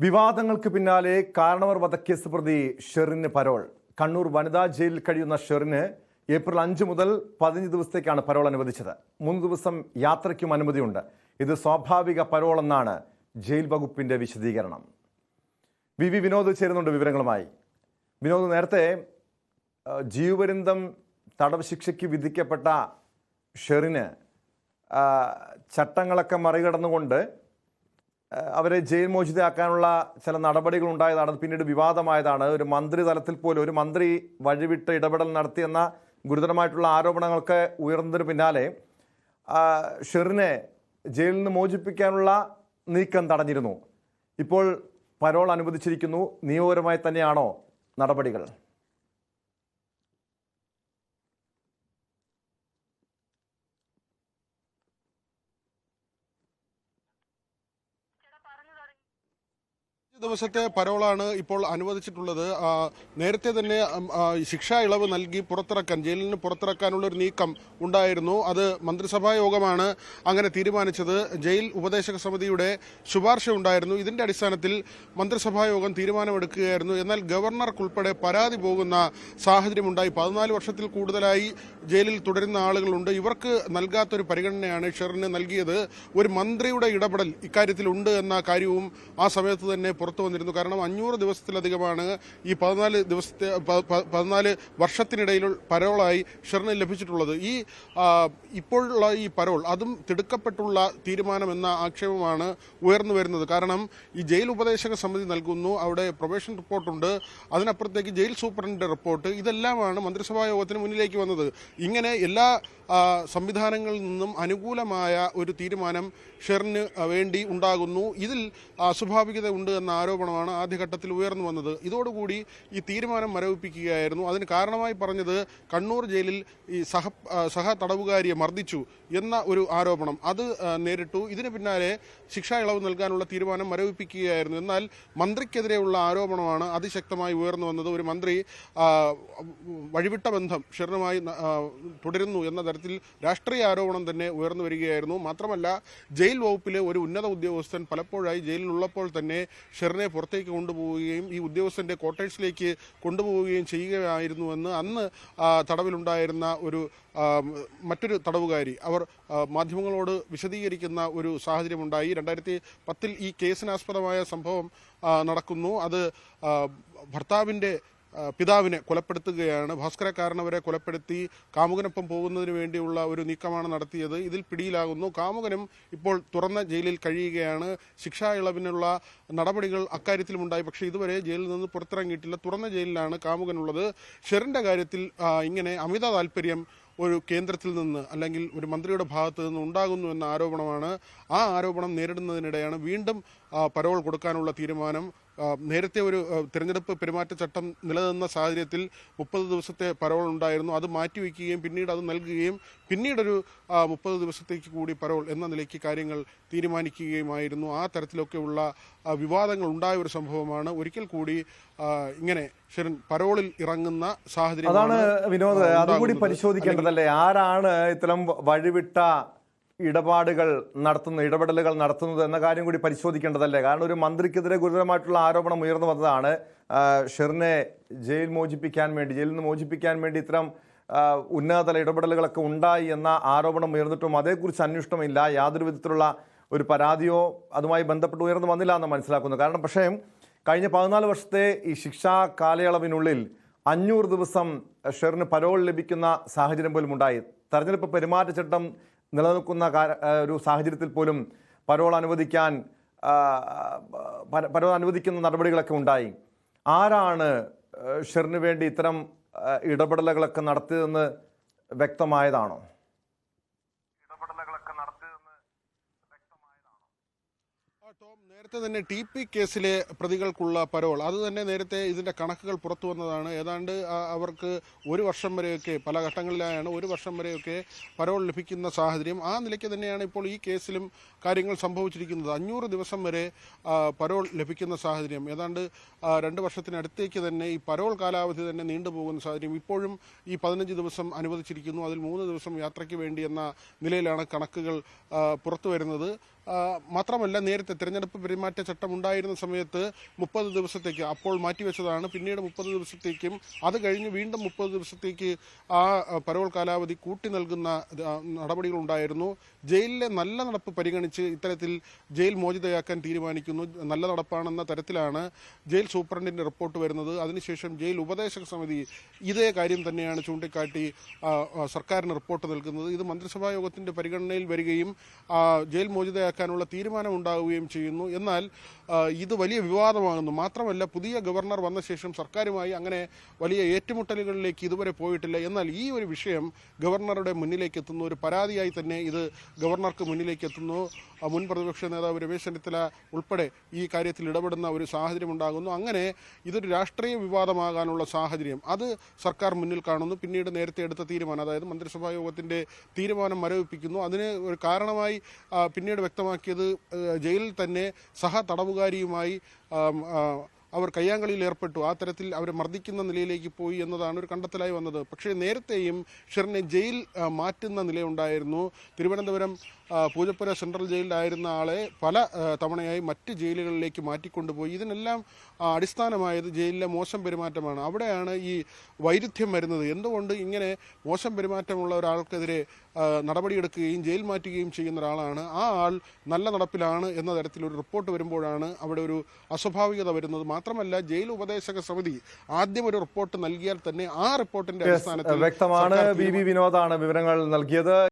വിവാദങ്ങൾക്ക് പിന്നാലെ കാരണവർ വധക്കേസ് പ്രതി ഷെറിന് പരോൾ. കണ്ണൂർ വനിതാ ജയിലിൽ കഴിയുന്ന ഷെറിന് ഏപ്രിൽ അഞ്ച് മുതൽ പതിനഞ്ച് ദിവസത്തേക്കാണ് പരോൾ അനുവദിച്ചത്. മൂന്ന് ദിവസം യാത്രയ്ക്കും അനുമതിയുണ്ട്. ഇത് സ്വാഭാവിക പരോൾ എന്നാണ് ജയിൽ വകുപ്പിന്റെ വിശദീകരണം. വി വി വിനോദ് ചേരുന്നുണ്ട് വിവരങ്ങളുമായി. വിനോദ് നേരത്തെ ജീവപര്യന്തം തടവ് ശിക്ഷയ്ക്ക് വിധിക്കപ്പെട്ട ഷെറിന് ചട്ടങ്ങളൊക്കെ മറികടന്നുകൊണ്ട് അവരെ ജയിൽ മോചിതയാക്കാനുള്ള ചില നടപടികൾ ഉണ്ടായതാണ്. പിന്നീട് വിവാദമായതാണ്. ഒരു മന്ത്രി തലത്തിൽ പോലും ഒരു മന്ത്രി വഴിവിട്ട് ഇടപെടൽ നടത്തിയെന്ന ഗുരുതരമായിട്ടുള്ള ആരോപണങ്ങൾക്ക് ഉയർന്നതിന് പിന്നാലെ ഷെറിനെ ജയിലിൽ നിന്ന് മോചിപ്പിക്കാനുള്ള നീക്കം തടഞ്ഞിരുന്നു. ഇപ്പോൾ പരോൾ അനുവദിച്ചിരിക്കുന്നു. നിയമപരമായി തന്നെയാണോ നടപടികൾ? ദിവസത്തെ പരോളാണ് ഇപ്പോൾ അനുവദിച്ചിട്ടുള്ളത്. നേരത്തെ തന്നെ ശിക്ഷാ ഇളവ് നൽകി പുറത്തിറക്കാൻ ജയിലിൽ നിന്ന് പുറത്തിറക്കാനുള്ള ഒരു നീക്കം ഉണ്ടായിരുന്നു. അത് മന്ത്രിസഭാ യോഗമാണ് അങ്ങനെ തീരുമാനിച്ചത്. ജയിൽ ഉപദേശക സമിതിയുടെ ശുപാർശ ഉണ്ടായിരുന്നു. ഇതിന്റെ അടിസ്ഥാനത്തിൽ മന്ത്രിസഭാ യോഗം തീരുമാനമെടുക്കുകയായിരുന്നു. എന്നാൽ ഗവർണർക്കുൾപ്പെടെ പരാതി പോകുന്ന സാഹചര്യമുണ്ടായി. പതിനാല് വർഷത്തിൽ കൂടുതലായി ജയിലിൽ തുടരുന്ന ആളുകളുണ്ട്. ഇവർക്ക് നൽകാത്തൊരു പരിഗണനയാണ് ഷെറിന് നൽകിയത്. ഒരു മന്ത്രിയുടെ ഇടപെടൽ ഇക്കാര്യത്തിൽ ഉണ്ട് എന്ന കാര്യവും ആ സമയത്ത് തന്നെ പുറത്തു വന്നിരുന്നു. കാരണം അഞ്ഞൂറ് ദിവസത്തിലധികമാണ് ഈ പതിനാല് ദിവസത്തെ പതിനാല് വർഷത്തിനിടയിൽ പരോളായി ഷെറിന് ലഭിച്ചിട്ടുള്ളത്. ഈ ഇപ്പോഴുള്ള ഈ പരോൾ അതും തിടുക്കപ്പെട്ടുള്ള തീരുമാനം എന്ന ആക്ഷേപമാണ് ഉയർന്നു വരുന്നത്. കാരണം ഈ ജയിൽ ഉപദേശക സമിതി നൽകുന്നു അവിടെ പ്രൊബേഷൻ റിപ്പോർട്ടുണ്ട് അതിനപ്പുറത്തേക്ക് ജയിൽ സൂപ്രണ്ടിന്റെ റിപ്പോർട്ട് ഇതെല്ലാമാണ് മന്ത്രിസഭാ യോഗത്തിന് മുന്നിലേക്ക് വന്നത്. ഇങ്ങനെ എല്ലാ സംവിധാനങ്ങളിൽ നിന്നും അനുകൂലമായ ഒരു തീരുമാനം ഷെറിന് വേണ്ടി ഉണ്ടാകുന്നു. ഇതിൽ അസ്വാഭാവികത ഉണ്ട് എന്ന ആരോപണമാണ് ആദ്യഘട്ടത്തിൽ ഉയർന്നു വന്നത്. ഇതോടുകൂടി ഈ തീരുമാനം മരവിപ്പിക്കുകയായിരുന്നു. അതിന് കാരണമായി പറഞ്ഞത് കണ്ണൂർ ജയിലിൽ ഈ സഹ സഹ തടവുകാരിയെ മർദ്ദിച്ചു എന്ന ഒരു ആരോപണം. അത് നേരിട്ടു. ഇതിന് പിന്നാലെ ശിക്ഷാ ഇളവ് നൽകാനുള്ള തീരുമാനം മരവിപ്പിക്കുകയായിരുന്നു. എന്നാൽ മന്ത്രിക്കെതിരെയുള്ള ആരോപണമാണ് അതിശക്തമായി ഉയർന്നു വന്നത്. ഒരു മന്ത്രി വഴിവിട്ട ബന്ധം ഷെറിനുമായി തുടരുന്നു എന്ന തരത്തിൽ രാഷ്ട്രീയ ആരോപണം തന്നെ ഉയർന്നു വരികയായിരുന്നു. മാത്രമല്ല ജയിൽ വകുപ്പിലെ ഒരു ഉന്നത ഉദ്യോഗസ്ഥൻ പലപ്പോഴായി ജയിലിലുള്ളപ്പോൾ തന്നെ ഷെറിനെ പുറത്തേക്ക് കൊണ്ടുപോവുകയും ഈ ഉദ്യോഗസ്ഥന്റെ ക്വാർട്ടേഴ്സിലേക്ക് കൊണ്ടുപോവുകയും ചെയ്യുകയായിരുന്നുവെന്ന് അന്ന് തടവിലുണ്ടായിരുന്ന ഒരു മറ്റൊരു തടവുകാരി അവർ മാധ്യമങ്ങളോട് വിശദീകരിക്കുന്ന ഒരു സാഹചര്യമുണ്ടായി. രണ്ടായിരത്തി പത്തിൽ ഈ കേസിനാസ്പദമായ സംഭവം നടക്കുന്നു. അത് ആ, പിതാവിനെ കൊലപ്പെടുത്തുകയാണ്. കാരണവരെ കൊലപ്പെടുത്തി കാമുകനൊപ്പം പോകുന്നതിന് വേണ്ടിയുള്ള ഒരു നീക്കമാണ് നടത്തിയത്. ഇതിൽ പിടിയിലാകുന്നു. കാമുകനും ഇപ്പോൾ തുറന്ന ജയിലിൽ കഴിയുകയാണ്. ശിക്ഷാ ഇളവിനുള്ള നടപടികൾ അക്കാര്യത്തിലുമുണ്ടായി. പക്ഷേ ഇതുവരെ ജയിലിൽ നിന്ന് പുറത്തിറങ്ങിയിട്ടില്ല. തുറന്ന ജയിലിലാണ് കാമുകനുള്ളത്. ഷെറിന്റെ കാര്യത്തിൽ ഇങ്ങനെ അമിത താല്പര്യം ഒരു കേന്ദ്രത്തിൽ നിന്ന് അല്ലെങ്കിൽ ഒരു മന്ത്രിയുടെ ഭാഗത്തു നിന്ന് ഉണ്ടാകുന്നു എന്ന ആരോപണമാണ്. ആ ആരോപണം നേരിടുന്നതിനിടെയാണ് വീണ്ടും പരോൾ കൊടുക്കാനുള്ള തീരുമാനം നേരത്തെ ഒരു തിരഞ്ഞെടുപ്പ് പെരുമാറ്റച്ചട്ടം നിലനിന്ന സാഹചര്യത്തിൽ മുപ്പത് ദിവസത്തെ പരോൾ ഉണ്ടായിരുന്നു. അത് മാറ്റിവെക്കുകയും പിന്നീട് അത് നൽകുകയും പിന്നീടൊരു മുപ്പത് ദിവസത്തേക്ക് കൂടി പരോൾ എന്ന നിലയ്ക്ക് കാര്യങ്ങൾ തീരുമാനിക്കുകയുമായിരുന്നു. ആ തരത്തിലൊക്കെയുള്ള വിവാദങ്ങൾ ഉണ്ടായ ഒരു സംഭവമാണ്. ഒരിക്കൽ കൂടി ഇങ്ങനെ ഷെറിൻ പരോളിൽ ഇറങ്ങുന്ന സാഹചര്യം അതാണ് വിനോദ് അതുകൂടി പരിശോധിക്കേണ്ടതല്ലേ? ആരാണ് ഇത്തരം വഴിവിട്ട ഇടപാടുകൾ നടത്തുന്ന ഇടപെടലുകൾ നടത്തുന്നത് എന്ന കാര്യം കൂടി പരിശോധിക്കേണ്ടതല്ലേ? കാരണം ഒരു മന്ത്രിക്കെതിരെ ഗുരുതരമായിട്ടുള്ള ആരോപണം ഉയർന്നു വന്നതാണ്. ഷെറിനെ ജയിൽ മോചിപ്പിക്കാൻ വേണ്ടി ജയിലിൽ നിന്ന് മോചിപ്പിക്കാൻ വേണ്ടി ഇത്തരം ഉന്നതതല ഇടപെടലുകളൊക്കെ ഉണ്ടായി എന്ന ആരോപണം ഉയർന്നിട്ടും അതേക്കുറിച്ച് അന്വേഷണമില്ല. യാതൊരു വിധത്തിലുള്ള ഒരു പരാതിയോ അതുമായി ബന്ധപ്പെട്ട് ഉയർന്നു വന്നില്ല എന്ന് മനസ്സിലാക്കുന്നു. കാരണം പക്ഷേ കഴിഞ്ഞ പതിനാല് വർഷത്തെ ഈ ശിക്ഷാ കാലയളവിനുള്ളിൽ അഞ്ഞൂറ് ദിവസം ഷെറിന് പരോൾ ലഭിക്കുന്ന സാഹചര്യം പോലും ഉണ്ടായി തെരഞ്ഞെടുപ്പ് പെരുമാറ്റച്ചട്ടം നിലനിൽക്കുന്ന ഒരു സാഹചര്യത്തിൽ പോലും പരോൾ അനുവദിക്കാൻ പരോൾ അനുവദിക്കുന്ന നടപടികളൊക്കെ ഉണ്ടായി. ആരാണ് ഷെറിന് വേണ്ടി ഇത്തരം ഇടപെടലുകളൊക്കെ നടത്തിയതെന്ന് വ്യക്തമായതാണോ ഇടപെടലുകളൊക്കെ നടത്തിയതെന്ന് വ്യക്തമായതാണോ ആ, ടോം നേരത്തെ തന്നെ ടി പി കേസിലെ പ്രതികൾക്കുള്ള പരോൾ. അത് തന്നെ നേരത്തെ ഇതിന്റെ കണക്കുകൾ പുറത്തു വന്നതാണ്. ഏതാണ്ട് അവർക്ക് ഒരു വർഷം വരെയൊക്കെ പല ഘട്ടങ്ങളിലായാണ് ഒരു വർഷം വരെയൊക്കെ പരോൾ ലഭിക്കുന്ന സാഹചര്യം. ആ നിലയ്ക്ക് തന്നെയാണ് ഇപ്പോൾ ഈ കേസിലും കാര്യങ്ങൾ സംഭവിച്ചിരിക്കുന്നത്. അഞ്ഞൂറ് ദിവസം വരെ പരോൾ ലഭിക്കുന്ന സാഹചര്യം. ഏതാണ്ട് രണ്ട് വർഷത്തിനടുത്തേക്ക് തന്നെ ഈ പരോൾ കാലാവധി തന്നെ നീണ്ടുപോകുന്ന സാഹചര്യം ഇപ്പോഴും ഈ പതിനഞ്ച് ദിവസം അനുവദിച്ചിരിക്കുന്നു. അതിൽ മൂന്ന് ദിവസം യാത്രയ്ക്ക് വേണ്ടി എന്ന നിലയിലാണ് കണക്കുകൾ പുറത്തു വരുന്നത്. മാത്രമല്ല നേരത്തെ തെരഞ്ഞെടുപ്പ് പെരുമാറ്റച്ചട്ടം ഉണ്ടായിരുന്ന സമയത്ത് മുപ്പത് ദിവസത്തേക്ക് അപ്പോൾ മാറ്റിവെച്ചതാണ്. പിന്നീട് മുപ്പത് ദിവസത്തേക്കും അത് കഴിഞ്ഞ് വീണ്ടും മുപ്പത് ദിവസത്തേക്ക് ആ പരോൾ കാലാവധി കൂട്ടി നൽകുന്ന നടപടികൾ ഉണ്ടായിരുന്നു. ജയിലിലെ നല്ല നടപ്പ് പരിഗണിച്ച് ഇത്തരത്തിൽ ജയിൽ മോചിതയാക്കാൻ തീരുമാനിക്കുന്നു. നല്ല നടപ്പാണെന്ന തരത്തിലാണ് ജയിൽ സൂപ്രണ്ടിന്റെ റിപ്പോർട്ട് വരുന്നത്. അതിനുശേഷം ജയിൽ ഉപദേശക സമിതി ഇതേ കാര്യം തന്നെയാണ് ചൂണ്ടിക്കാട്ടി സർക്കാരിന് റിപ്പോർട്ട് നൽകുന്നത്. ഇത് മന്ത്രിസഭാ യോഗത്തിന്റെ പരിഗണനയിൽ വരികയും ജയിൽ മോചിതയാക്കാനുള്ള തീരുമാനം ഉണ്ടാവുകയും ചെയ്യുന്നു. എന്നാൽ ഇത് വലിയ വിവാദമാകുന്നു മാത്രമല്ല പുതിയ ഗവർണർ വന്ന ശേഷം സർക്കാരുമായി അങ്ങനെ വലിയ ഏറ്റുമുട്ടലുകളിലേക്ക് ഇതുവരെ പോയിട്ടില്ല. എന്നാൽ ഈ ഒരു വിഷയം ഗവർണറുടെ മുന്നിലേക്ക് എത്തുന്നു. ഒരു പരാതിയായി തന്നെ ഇത് ഗവർണർക്ക് മുന്നിലേക്ക് എത്തുന്നു. മുൻ പ്രതിപക്ഷ നേതാവ് രമേശ് ചെന്നിത്തല ഉൾപ്പെടെ ഈ കാര്യത്തിൽ ഇടപെടുന്ന ഒരു സാഹചര്യം ഉണ്ടാകുന്നു. അങ്ങനെ ഇതൊരു രാഷ്ട്രീയ വിവാദമാകാനുള്ള സാഹചര്യം അത് സർക്കാർ മുന്നിൽ കാണുന്നു. പിന്നീട് നേരത്തെ എടുത്ത തീരുമാനം അതായത് മന്ത്രിസഭാ യോഗത്തിന്റെ തീരുമാനം മരവിപ്പിക്കുന്നു. അതിന് ഒരു കാരണമായി പിന്നീട് പിന്നീട് വ്യക്തമാക്കിയത് ജയിലിൽ തന്നെ സഹ തടവുകാരിയുമായി അവർ കയ്യാങ്കളിയിൽ ഏർപ്പെട്ടു. ആ തരത്തിൽ അവരെ മർദ്ദിക്കുന്ന നിലയിലേക്ക് പോയി എന്നതാണ് ഒരു കണ്ടെത്തലായി വന്നത്. പക്ഷേ നേരത്തെയും ഷെറിനെ ജയിൽ മാറ്റുന്ന നിലയുണ്ടായിരുന്നു. തിരുവനന്തപുരം പൂജപ്പുര സെൻട്രൽ ജയിലിലായിരുന്ന ആളെ പല തവണയായി മറ്റ് ജയിലുകളിലേക്ക് മാറ്റിക്കൊണ്ടുപോയി. ഇതിനെല്ലാം അടിസ്ഥാനമായത് ജയിലിലെ മോശം പെരുമാറ്റമാണ്. അവിടെയാണ് ഈ വൈരുദ്ധ്യം വരുന്നത്. എന്തുകൊണ്ട് ഇങ്ങനെ മോശം പെരുമാറ്റമുള്ള ഒരാൾക്കെതിരെ നടപടിയെടുക്കുകയും ജയിൽ മാറ്റുകയും ചെയ്യുന്ന ഒരാളാണ്? ആ ആൾ നല്ല നടപ്പിലാണ് എന്ന തരത്തിലൊരു റിപ്പോർട്ട് വരുമ്പോഴാണ് അവിടെ ഒരു അസ്വാഭാവികത വരുന്നത്. മാത്രമല്ല ജയിൽ ഉപദേശക സമിതി ആദ്യം ഒരു റിപ്പോർട്ട് നൽകിയാൽ തന്നെ ആ റിപ്പോർട്ടിന്റെ അടിസ്ഥാനത്തിൽ വ്യക്തമാണ്. വിനോദാണ് വിവരങ്ങൾ നൽകിയത്.